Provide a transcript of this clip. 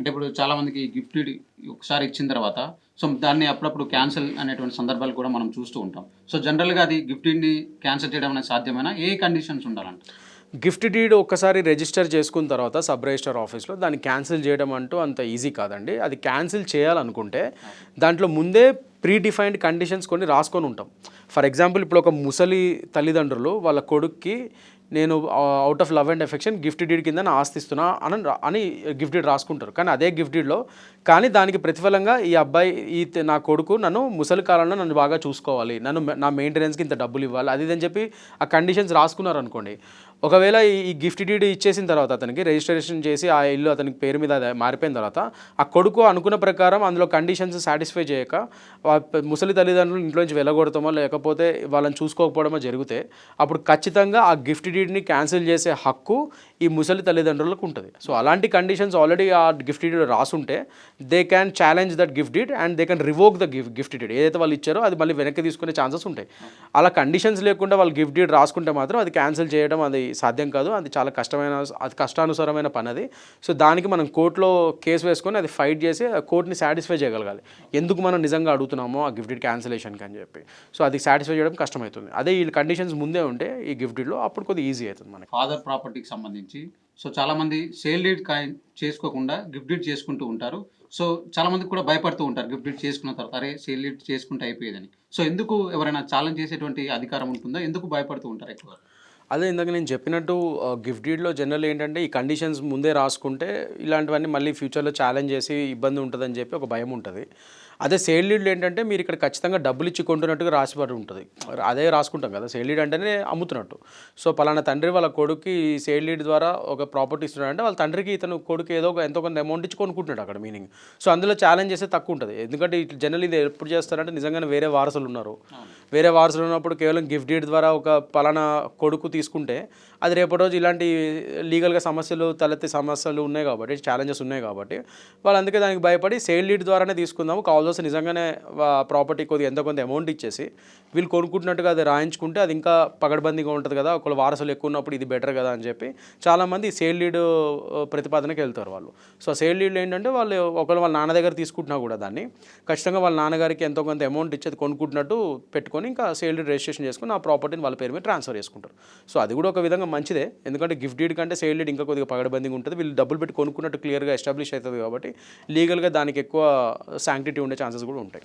అంటే ఇప్పుడు చాలామందికి గిఫ్ట్ ఒకసారి ఇచ్చిన తర్వాత సో దాన్ని అప్పుడప్పుడు క్యాన్సిల్ అనేటువంటి సందర్భాలు కూడా మనం చూస్తూ ఉంటాం. సో జనరల్గా అది గిఫ్ట్ని క్యాన్సిల్ చేయడం అనేది సాధ్యమైనా? ఏ కండిషన్స్ ఉండాలంట గిఫ్ట్ డీడ్ ఒక్కసారి రిజిస్టర్ చేసుకున్న తర్వాత సబ్ రిజిస్టర్ ఆఫీస్లో దాన్ని క్యాన్సిల్ చేయడం అంటూ అంత ఈజీ కాదండి. అది క్యాన్సిల్ చేయాలనుకుంటే దాంట్లో ముందే ప్రీ డిఫైన్డ్ కండిషన్స్ కొన్ని రాసుకొని ఉంటాం. ఫర్ ఎగ్జాంపుల్ ఇప్పుడు ఒక ముసలి తల్లిదండ్రులు వాళ్ళ కొడుక్కి నేను out of love and affection gift deed కింద నా ఆస్తి ఇస్తున్నా అని అని గిఫ్ట్ డీడ్ రాసుకుంటారు. కానీ అదే గిఫ్ట్ డీడ్లో కానీ దానికి ప్రతిఫలంగా ఈ అబ్బాయి ఈ నా కొడుకు నన్ను ముసలి కాలంలో నన్ను బాగా చూసుకోవాలి. నన్ను నా మెయింటెనెన్స్కి ఇంత డబ్బులు ఇవ్వాలి. అది ఇది అని చెప్పి ఆ కండిషన్స్ రాసుకున్నారు అనుకోండి ఒకవేళ ఈ- గిఫ్ట్ డీడ్ ఇచ్చేసిన తర్వాత అతనికి రిజిస్ట్రేషన్ చేసి ఆ ఇల్లు అతనికి పేరు మీద అది మారిపోయిన తర్వాత ఆ కొడుకు అనుకున్న ప్రకారం అందులో కండిషన్స్ సాటిస్ఫై చేయక ముసలి తల్లిదండ్రులు ఇంట్లో నుంచి వెళ్ళగొడతామో లేకపోతే వాళ్ళని చూసుకోకపోవడమో జరిగితే అప్పుడు ఖచ్చితంగా ఆ గిఫ్ట్ డీడ్ని క్యాన్సిల్ చేసే హక్కు ఈ ముసలి తల్లిదండ్రులకు ఉంటుంది. సో అలాంటి కండిషన్స్ ఆల్రెడీ ఆ gift deed రాసుంటే they can challenge that gift deed and they can revoke the gift gift deed ఏదైతే వాళ్ళు ఇచ్చారో అది మళ్ళీ వెనక్కి తీసుకునే ఛాన్సెస్ ఉంటాయి. అలా కండిషన్స్ లేకుండా వాళ్ళు గిఫ్ట్ డీడ్ రాసుకుంటే మాత్రం అది క్యాన్సిల్ చేయడం అది సాధ్యం కాదు. అది చాలా కష్టమైన అది కష్టానుసారమైన పని అది సో దానికి మనం కోర్టులో కేసు వేసుకొని అది ఫైట్ చేసి ఆ కోర్టుని సాటిస్ఫై చేయగలగాలి. ఎందుకు మనం నిజంగా అడుగుతున్నామో ఆ గిఫ్ట్ క్యాన్సిలేషన్కి అని చెప్పి. సో అది సాటిస్ఫై చేయడం కష్టమవుతుంది. అదే ఈ కండిషన్స్ ముందే ఉంటే ఈ గిఫ్టెడ్లో అప్పుడు కొద్దిగా ఈజీ అవుతుంది మనకి. ఫాదర్ ప్రాపర్టీకి సంబంధించి. సో చాలామంది సేల్ డీడ్ కాయిన్ చేసుకోకుండా గిఫ్ట్ డీడ్ చేసుకుంటూ ఉంటారు. సో చాలామందికి కూడా భయపడుతూ ఉంటారు గిఫ్ట్ డీడ్ చేసుకున్న తర్వాత అరే సేల్ డీడ్ చేసుకుంటే అయిపోయేదని. సో ఎందుకు ఎవరైనా ఛాలెంజ్ చేసేటువంటి అధికారం ఉంటుందా ఎందుకు భయపడుతూ ఉంటారు ఎక్కువ? అదే ఇందాక నేను చెప్పినట్టు గిఫ్ట్ డీడ్లో జనరల్ ఏంటంటే ఈ కండిషన్స్ ముందే రాసుకుంటే ఇలాంటివన్నీ మళ్ళీ ఫ్యూచర్లో ఛాలెంజ్ చేసి ఇబ్బంది ఉంటుందని చెప్పి ఒక భయం ఉంటుంది. అదే సేల్ లీడ్లు ఏంటంటే మీరు ఇక్కడ ఖచ్చితంగా డబ్బులు ఇచ్చి కొంటున్నట్టుగా రాసిపడి ఉంటుంది. అదే రాసుకుంటాం కదా సేల్ లీడ్ అంటేనే అమ్ముతున్నట్టు. సో పలానా తండ్రి వాళ్ళ కొడుకు సేల్ లీడ్ ద్వారా ఒక ప్రాపర్టీ ఇస్తున్నాడు అంటే వాళ్ళ తండ్రికి ఇతను కొడుకు ఏదో ఒక ఎంతో కొంత అమౌంట్ ఇచ్చి కొనుక్కుంటున్నాడు అక్కడ మీనింగ్ సో అందులో ఛాలెంజ్ చేస్తే తక్కువ ఉంటుంది. ఎందుకంటే జనరల్ ఇది ఎప్పుడు చేస్తారంటే నిజంగానే వేరే వారసులు ఉన్నారు. వేరే వారసులు ఉన్నప్పుడు కేవలం గిఫ్ట్ డీడ్ ద్వారా ఒక పలానా కొడుకు తీసుకుంటే అది రేపటి రోజు ఇలాంటి లీగల్గా సమస్యలు తలెత్తే సమస్యలు ఉన్నాయి కాబట్టి ఛాలెంజెస్ ఉన్నాయి కాబట్టి వాళ్ళు అందుకే దానికి భయపడి సేల్ లీడ్ ద్వారానే తీసుకుందాము కావాల్సి నిజంగానే ప్రాపర్టీ కొద్దిగా ఎంత కొంత అమౌంట్ ఇచ్చేసి వీళ్ళు కొనుక్కుంటున్నట్టుగా అది రాయించుకుంటే అది ఇంకా పగడబందీగా ఉంటుంది కదా ఒకళ్ళు వారసులు ఎక్కువ ఉన్నప్పుడు ఇది బెటర్ కదా అని చెప్పి చాలామంది సేల్ లీడ్ ప్రతిపాదనకి వెళ్తారు వాళ్ళు. సో సేల్ లీడ్ ఏంటంటే వాళ్ళు ఒకళ్ళు వాళ్ళ నాన్న దగ్గర తీసుకుంటున్నా కూడా దాన్ని ఖచ్చితంగా వాళ్ళ నాన్నగారికి ఎంతో కొంత అమౌంట్ ఇచ్చేది కొనుక్కుంటున్నట్టు పెట్టుకొని ఇంకా సేల్ డీడ్ రిజిస్ట్రేషన్ చేసుకుని ఆ ప్రాపర్టీని వాళ్ళ పేరు మీద ట్రాన్స్ఫర్ చేసుకుంటారు. సో అది కూడా ఒక విధంగా మంచిదే. ఎందుకంటే గిఫ్ట్ డీడ్ కంటే సేల్ డీడ్ ఇంకా కొద్దిగా పగడబందిగా ఉంటుంది. వీళ్ళు డబ్బులు పెట్టి కొనుక్కున్నట్టు క్లియర్గా ఎస్టాబ్లిష్ అవుతుంది కాబట్టి లీగల్గా దానికి ఎక్కువ శాంక్టిటీ ఉండే ఛాన్సెస్ కూడా ఉంటాయి.